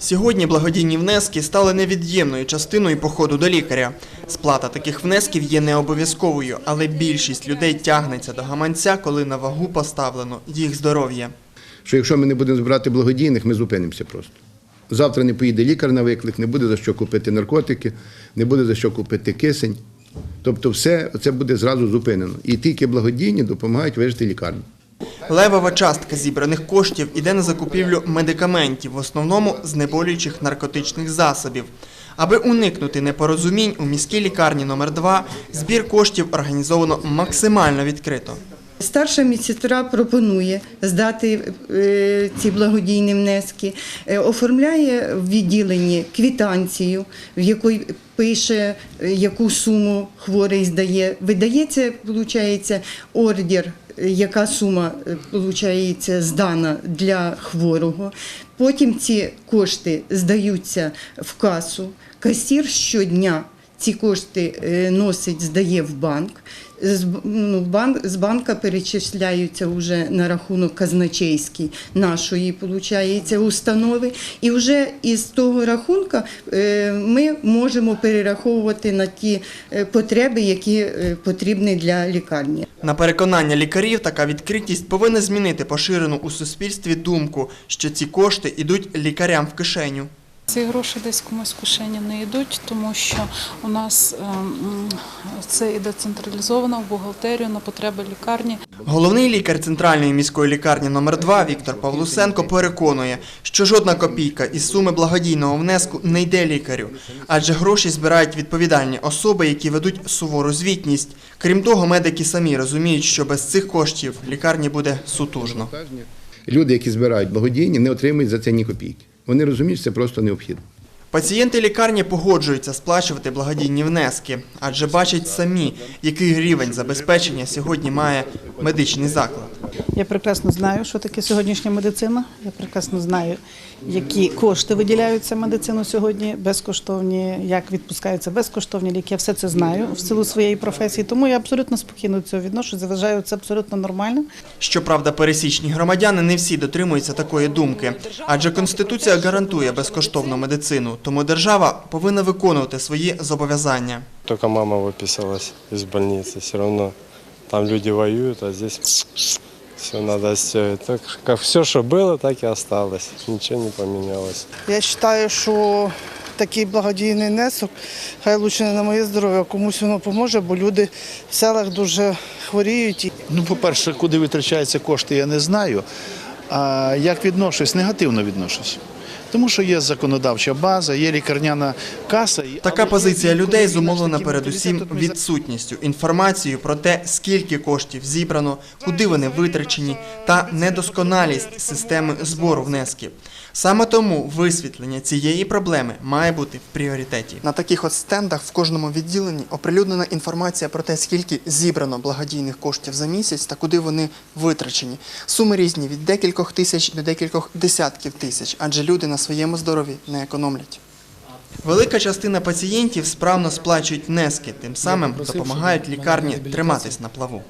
Сьогодні благодійні внески стали невід'ємною частиною походу до лікаря. Сплата таких внесків є не обов'язковою, але більшість людей тягнеться до гаманця, коли на вагу поставлено їх здоров'я. що якщо ми не будемо збирати благодійних, ми зупинимося просто. Завтра не поїде лікар на виклик, не буде за що купити наркотики, не буде за що купити кисень. Тобто все це буде зразу зупинено. І тільки благодійні допомагають вижити лікарню. Левова частка зібраних коштів іде на закупівлю медикаментів, в основному знеболюючих наркотичних засобів. Аби уникнути непорозумінь, у міській лікарні номер 2 збір коштів організовано максимально відкрито. Старша медсестра пропонує здати е, ці благодійні внески, е, оформляє в відділенні квітанцію, в якій пише, е, яку суму хворий здає. Видається, виходить, ордер, яка сума е, виходить, здана для хворого. Потім ці кошти здаються в касу. Касір щодня ці кошти е, носить, здає в банк. З, ну, банк, з банка перечисляються вже на рахунок казначейський нашої получається, установи. І вже із того рахунка е, ми можемо перераховувати на ті е, потреби, які потрібні для лікарні. На переконання лікарів, така відкритість повинна змінити поширену у суспільстві думку, що ці кошти йдуть лікарям в кишеню. Ці гроші десь комусь в кишені не йдуть, тому що у нас ем, це іде централізовано в бухгалтерію на потреби лікарні. Головний лікар центральної міської лікарні номер 2 Віктор Павлусенко переконує, що жодна копійка із суми благодійного внеску не йде лікарю, адже гроші збирають відповідальні особи, які ведуть сувору звітність. Крім того, медики самі розуміють, що без цих коштів лікарні буде сутужно. Люди, які збирають благодійні, не отримують за це ні копійки. Вони розуміють, що це просто необхідно. Пацієнти лікарні погоджуються сплачувати благодійні внески, адже бачать самі, який рівень забезпечення сьогодні має медичний заклад. Я прекрасно знаю, що таке сьогоднішня медицина. Я прекрасно знаю, які кошти виділяються медицину сьогодні, безкоштовні, як відпускаються безкоштовні ліки. Я все це знаю в силу своєї професії. Тому я абсолютно спокійно до цього відношусь, вважаю це абсолютно нормально. Щоправда, пересічні громадяни не всі дотримуються такої думки, адже Конституція гарантує безкоштовну медицину, тому держава повинна виконувати свої зобов'язання. Только мама выписалась из больницы. Все равно там люди воюют, а здесь все надо все. Так как все, что было, так и осталось. Ничего не поменялось. Я вважаю, що такий благодійний внесок, хай лучше не на моє здоров'я, комусь воно поможе, бо люди в селах дуже хворіють. Ну, по-перше, куди витрачаються кошти, я не знаю. А як відношусь, негативно відношусь. Тому що є законодавча база, є лікарняна каса. Така позиція людей зумовлена передусім відсутністю інформацією про те, скільки коштів зібрано, куди вони витрачені, та недосконалість системи збору внесків. Саме тому висвітлення цієї проблеми має бути в пріоритеті. На таких от стендах в кожному відділенні оприлюднена інформація про те, скільки зібрано благодійних коштів за місяць та куди вони витрачені. Суми різні від декількох тисяч до декількох десятків тисяч, адже люди на своєму здоров'ї не економлять. Велика частина пацієнтів справно сплачують внески, тим самим допомагають лікарні триматись на плаву.